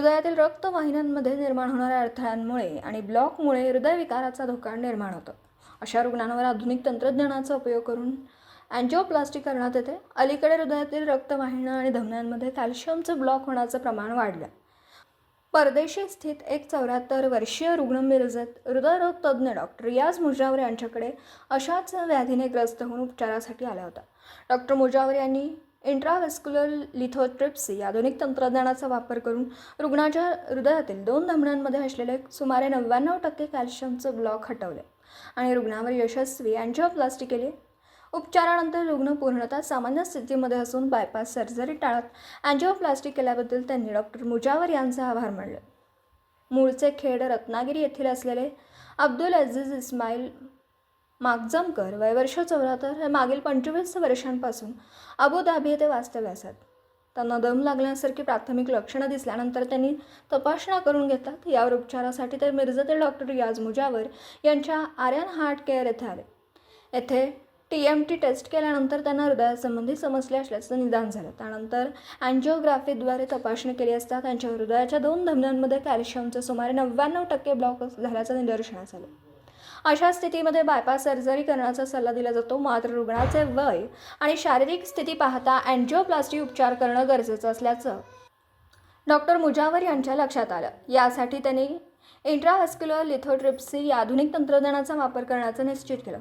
हृदयातील रक्तवाहिन्यांमध्ये निर्माण होणाऱ्या अडथळ्यांमुळे आणि ब्लॉकमुळे हृदयविकाराचा धोका निर्माण होतो. अशा रुग्णांवर आधुनिक तंत्रज्ञानाचा उपयोग करून अँजिओप्लास्टी करण्यात येते. अलीकडे हृदयातील रक्तवाहिन्या आणि धमन्यांमध्ये कॅल्शियमचं ब्लॉक होण्याचं प्रमाण वाढलं. परदेशी स्थित एक चौऱ्याहत्तर वर्षीय रुग्ण मिरजत हृदयरोग तज्ज्ञ डॉक्टर रियाज मुजावर यांच्याकडे अशाच व्याधीने ग्रस्त होऊन उपचारासाठी आला होता. डॉक्टर मुजावर यांनी इंट्राव्हेस्क्युलर लिथोट्रिप्सी आधुनिक तंत्रज्ञानाचा वापर करून रुग्णाच्या हृदयातील दोन धमण्यांमध्ये असलेले सुमारे नव्याण्णव टक्के कॅल्शियमचं ब्लॉक हटवले आणि रुग्णावर यशस्वी अँजिओप्लास्टी केली. उपचारानंतर रुग्ण पूर्णतः सामान्य स्थितीमध्ये असून बायपास सर्जरी टाळत अँजिओप्लास्टी केल्याबद्दल त्यांनी डॉक्टर मुजावर यांचा आभार मानले. मूळचे खेड रत्नागिरी येथील असलेले अब्दुल अझीज इस्माईल मागजमकर वयवर्ष चौऱ्याहत्तर हे मागील पंचवीस वर्षांपासून अबुधाबी येथे वास्तव्य असतात त्यांना दम लागल्यासारखी प्राथमिक लक्षणं दिसल्यानंतर त्यांनी तपासण्या करून घेतात. यावर उपचारासाठी ते मिरजेतील डॉक्टर रियाज मुजावर यांच्या आर्यन हार्ट केअर येथे आले. येथे टी एम टी टेस्ट केल्यानंतर त्यांना हृदयासंबंधी समस्या असल्याचं निदान झालं. त्यानंतर अँजिओग्राफीद्वारे तपासणी केली असता त्यांच्या हृदयाच्या दोन धमन्यांमध्ये कॅल्शियमचं सुमारे नव्याण्णव टक्के ब्लॉक झाल्याचं निदर्शनास आलं. अशा स्थितीमध्ये बायपास सर्जरी करण्याचा सल्ला दिला जातो मात्र रुग्णाचे वय आणि शारीरिक स्थिती पाहता अँजिओप्लास्टी उपचार करणं गरजेचं असल्याचं. डॉक्टर मुजावर यांच्या लक्षात आलं. यासाठी त्यांनी इंट्राव्हेस्क्युलर लिथोट्रिप्सी या आधुनिक तंत्रज्ञानाचा वापर करण्याचं निश्चित केलं.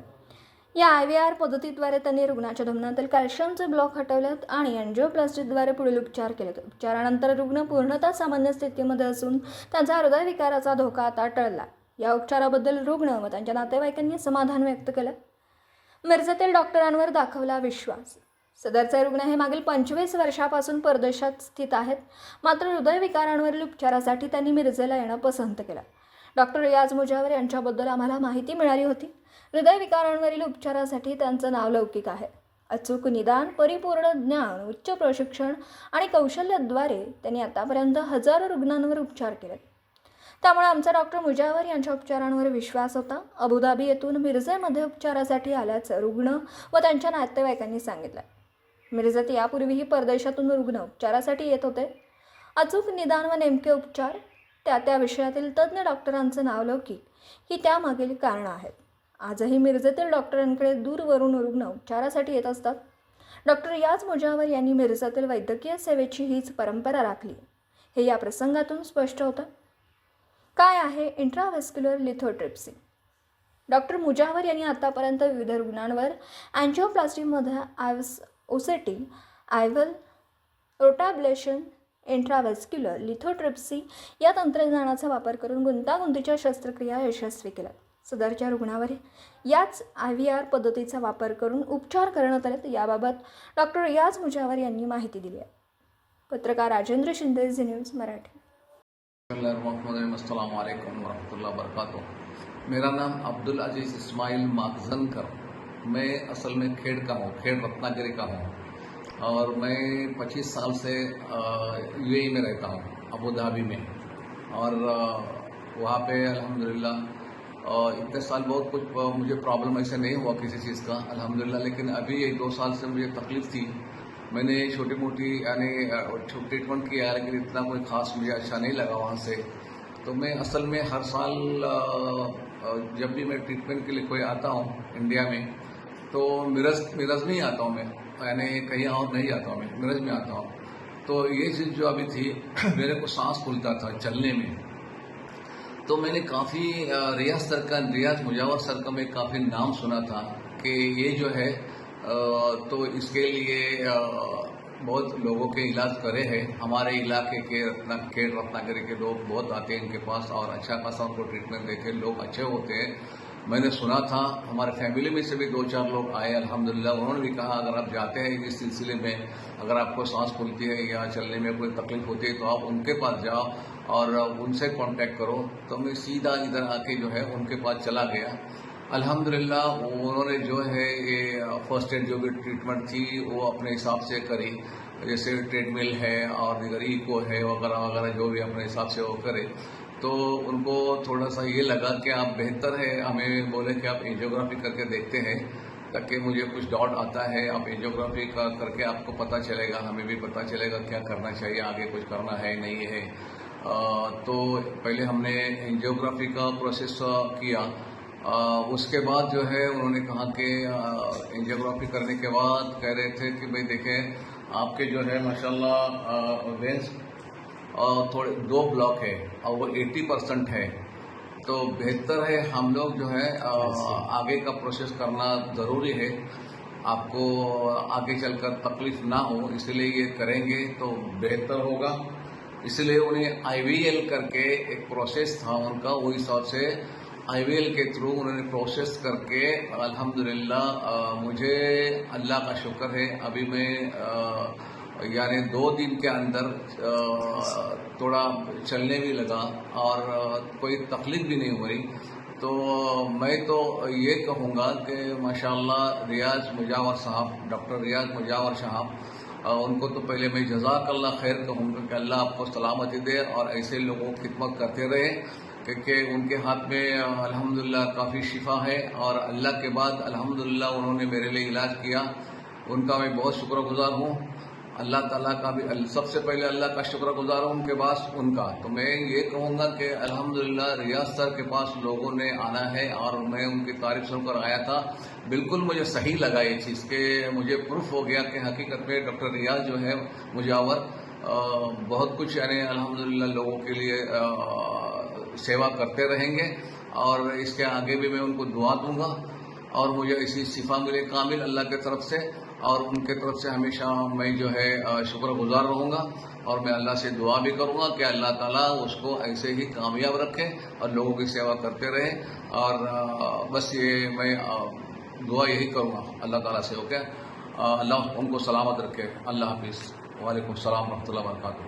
या आय व्ही आर पद्धतीद्वारे त्यांनी रुग्णाच्या धमनातील कॅल्शियमचे ब्लॉक हटवलेत आणि अँजिओप्लास्टीद्वारे पुढील उपचार केलेत. उपचारानंतर रुग्ण पूर्णतः सामान्य स्थितीमध्ये असून त्यांचा हृदयविकाराचा धोका आता टळला या उपचाराबद्दल रुग्ण व त्यांच्या नातेवाईकांनी समाधान व्यक्त केलं. मिरजेतील डॉक्टरांवर दाखवला विश्वास. सदरचे रुग्ण हे मागील पंचवीस वर्षापासून परदेशात स्थित आहेत. मात्र हृदयविकारांवरील उपचारासाठी त्यांनी मिरजेला येणं पसंत केलं. डॉक्टर रियाज मुजावर यांच्याबद्दल आम्हाला माहिती मिळाली होती. हृदयविकारांवरील उपचारासाठी त्यांचं नाव लौकिक आहे. अचूक निदान परिपूर्ण ज्ञान उच्च प्रशिक्षण आणि कौशल्याद्वारे त्यांनी आतापर्यंत हजारो रुग्णांवर उपचार केलेत. त्यामुळे आमचा डॉक्टर मुजावर यांच्या उपचारांवर विश्वास होता. अबुधाबी येथून मिरजेमध्ये उपचारासाठी आल्याचं रुग्ण व त्यांच्या नातेवाईकांनी सांगितलं. मिरजेत यापूर्वीही परदेशातून रुग्ण उपचारासाठी येत होते. अचूक निदान व नेमके उपचार त्या त्या विषयातील तज्ज्ञ डॉक्टरांचं नाव लौकिक ही त्यामागील कारणं आहेत. आजही मिरजेतील डॉक्टरांकडे दूरवरून रुग्ण उपचारासाठी येत असतात. डॉक्टर याच मुजावर यांनी मिरजेतील वैद्यकीय सेवेची हीच परंपरा राखली. हे या प्रसंगातून स्पष्ट होतं. काय आहे इंट्राव्हेस्क्युलर लिथोट्रिप्सी डॉक्टर मुजावर यांनी आतापर्यंत विविध रुग्णांवर अँजिओप्लास्टीमध्ये आयव्स ओसेटी आयव्हल रोटाब्लेशन इंट्राव्हेस्क्युलर लिथोट्रिप्सी या तंत्रज्ञानाचा वापर करून गुंतागुंतीच्या शस्त्रक्रिया यशस्वी केल्या. सदरच्या रुग्णावर याच आय व्ही आर पद्धतीचा वापर करून उपचार करण्यात आले याबाबत डॉक्टर रियाज मुजावर यांनी माहिती दिली आहे. पत्रकार राजेंद्र शिंदे झी न्यूज मराठी. اللہ الرحمن الرحیم۔ السلام علیکم ورحمۃ اللہ وبرکاتہ۔ میرا نام عبدالعزیز اسماعیل ماغزن کر میں اصل میں کھیڑ کا ہوں، کھیڑ رتنا گری کا ہوں۔ اور میں پچیس سال سے یو اے میں رہتا ہوں، ابو دھابی میں۔ اور وہاں پہ الحمدللہ اتنے سال بہت کچھ مجھے پرابلم ایسے نہیں ہوا کسی چیز کا، الحمدللہ، لیکن ابھی ایک دو سال سے مجھے تکلیف تھی۔ میں نے چھوٹی موٹی یعنی ٹریٹمنٹ کیا لیکن اتنا کوئی خاص مجھے اچھا نہیں لگا وہاں سے۔ تو میں اصل میں ہر سال جب بھی میں ٹریٹمنٹ کے لیے کوئی آتا ہوں انڈیا میں تو مرز مرض میں ہی آتا ہوں میں۔ یعنی کہیں اور نہیں آتا ہوں میں میرج میں آتا ہوں۔ تو یہ چیز جو ابھی تھی میرے کو سانس کھلتا تھا چلنے میں۔ تو میں نے کافی ریاض سر کا ریاض مجاور سر کا میں کافی نام سنا تھا کہ یہ جو ہے تو اس کے لیے بہت لوگوں کے علاج کرے ہیں۔ ہمارے علاقے کے رتنا کھیل رتناگری کے لوگ بہت آتے ہیں ان کے پاس، اور اچھا خاصا ان کو ٹریٹمنٹ دے کے لوگ اچھے ہوتے ہیں۔ میں نے سنا تھا، ہمارے فیملی میں سے بھی دو چار لوگ آئے، الحمدللہ، انہوں نے بھی کہا، اگر آپ جاتے ہیں اس سلسلے میں، اگر آپ کو سانس کھلتی ہے یا چلنے میں کوئی تکلیف ہوتی ہے، تو آپ ان کے پاس جاؤ اور ان سے کانٹیکٹ کرو۔ تو میں سیدھا ادھر آ کے جو ہے ان کے پاس چلا گیا۔ الحمدللہ، انہوں نے جو ہے یہ فرسٹ ایڈ جو بھی ٹریٹمنٹ تھی، وہ اپنے حساب سے کری۔ جیسے ٹریڈ مل ہے اور دیگر ایکو ہے، وغیرہ وغیرہ جو بھی اپنے حساب سے وہ کرے۔ تو ان کو تھوڑا سا یہ لگا کہ آپ بہتر ہے ہمیں بولے کہ آپ ایجیوگرافی کر کے دیکھتے ہیں، تاکہ مجھے کچھ ڈاؤٹ آتا ہے۔ آپ ایجیوگرافی کا کر کے آپ کو پتہ چلے گا، ہمیں بھی پتہ چلے گا کیا کرنا چاہیے، آگے کچھ کرنا ہے، نہیں ہے۔ تو پہلے ہم نے انجیوگرافی کا پروسیس کیا۔ اس کے بعد جو ہے انہوں نے کہا کہ انجیوگرافی کرنے کے بعد کہہ رہے تھے کہ بھئی دیکھیں، آپ کے جو ہے ماشاءاللہ وینس تھوڑے دو بلاک ہے، اور وہ ایٹی پرسنٹ ہے۔ تو بہتر ہے ہم لوگ جو ہے آگے کا پروسیس کرنا ضروری ہے۔ آپ کو آگے چل کر تکلیف نہ ہو اسی لیے یہ کریں گے تو بہتر ہوگا۔ اس لیے انہیں آئی وی ایل کر کے ایک پروسیس تھا ان کا، وہ حساب سے آئی ویل کے تھرو انہوں نے پروسیس کر کے، الحمدللہ مجھے اللہ کا شکر ہے۔ ابھی میں یعنی دو دن کے اندر تھوڑا چلنے بھی لگا اور کوئی تکلیف بھی نہیں ہوئی۔ تو میں تو یہ کہوں گا کہ ماشاءاللہ ریاض مجاور صاحب، ڈاکٹر ریاض مجاور صاحب ان کو تو پہلے میں جزاک اللہ خیر کہوں گا کہ اللہ آپ کو سلامتی دے اور ایسے لوگوں کی خدمت کرتے رہے۔ کہ ان کے ہاتھ میں الحمدللہ کافی شفا ہے اور اللہ کے بعد الحمدللہ انہوں نے میرے لیے علاج کیا، ان کا میں بہت شکر گزار ہوں۔ اللہ تعالیٰ کا بھی سب سے پہلے اللہ کا شکر گزار ہوں ان کے پاس ان کا۔ تو میں یہ کہوں گا کہ الحمدللہ ریاض سر کے پاس لوگوں نے آنا ہے اور میں ان کی تعریف سن کر آیا تھا۔ بالکل مجھے صحیح لگا یہ چیز کہ مجھے پروف ہو گیا کہ حقیقت میں ڈاکٹر ریاض جو ہے، مجاور بہت کچھ یعنی الحمدللہ لوگوں کے لیے سیوا کرتے رہیں گے اور اس کے آگے بھی میں ان کو دعا دوں گا اور مجھے اسی صفا ملے کامل اللہ کے طرف سے اور ان کے طرف سے ہمیشہ میں جو ہے شکر گزار رہوں گا اور میں اللہ سے دعا بھی کروں گا کہ اللہ تعالیٰ اس کو ایسے ہی کامیاب رکھے اور لوگوں کی سیوا کرتے رہے اور بس یہ میں دعا یہی کروں گا اللہ تعالیٰ سے، اوکے؟ اللہ ان کو سلامت رکھے۔ اللہ حافظ۔ وعلیکم السلام ورحمۃ اللہ وبرکاتہ۔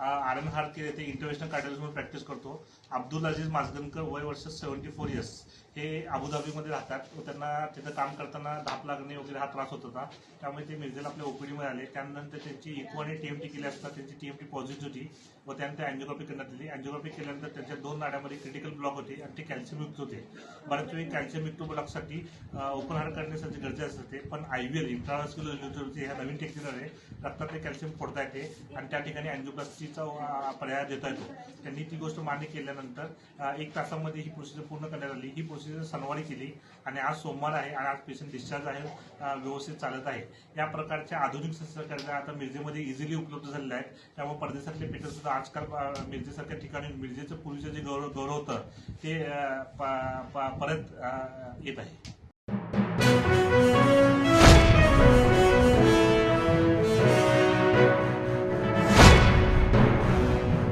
एन हार्टकेर येथे इंटरनॅशनल कार्डिओलॉजीमध्ये प्रॅक्टिस करतो. अब्दुल अजीज माजगनकर वय वर्ष सेव्हन्टी फोर इयर्स हे अबुधाबीमध्ये राहतात. व त्यांना तिथं काम करताना धाप लागणे वगैरे हा त्रास होत होता. त्यामुळे ते मिर्जेला आपल्या ओपीडीमध्ये आले. त्यानंतर त्यांची e इको आणि टीएमटी केली असता त्यांची टीएमटी पॉझिटिव्ह होती. व त्यानंतर अँजिओग्राफी करण्यात आली. अँजिओग्राफी केल्यानंतर त्यांच्या दोन नाड्यामध्ये क्रिटिकल ब्लॉक होते आणि ते कॅल्शियम युक्त होते. बऱ्याच वेळी कॅल्शियमयुक्त ब्लॉकसाठी ओपन हार्ट करण्यासाठी गरजेचं असते. पण आय व्ही एल न्यूट्रोलॉजी ह्या नवीन टेक्निक आहे रक्तातले कॅल्शियम फोडता येते आणि त्या ठिकाणी अँजिओप्लास्टीचा अं, पर्याय देता येतो. त्यांनी ती गोष्ट मान्य केल्यानंतर एक तासामध्ये ही प्रोसिजर पूर्ण करण्यात आली. ही प्रोसिजर सणवारी केली आणि आज सोमवार आहे आणि आज पेशंट डिस्चार्ज आहे व्यवस्थित चालत आहे. या प्रकारच्या आधुनिक शस्त्रक्रिया आता मिरजेमध्ये इझिली उपलब्ध झालेल्या आहेत. त्यामुळे परदेशातले पेशंट सुद्धा आजकाल मिरजेसारख्या ठिकाणी मिरजेचं पूर्वीचं जे गौरव गौरव होतं. ते प- प- परत येत आहे.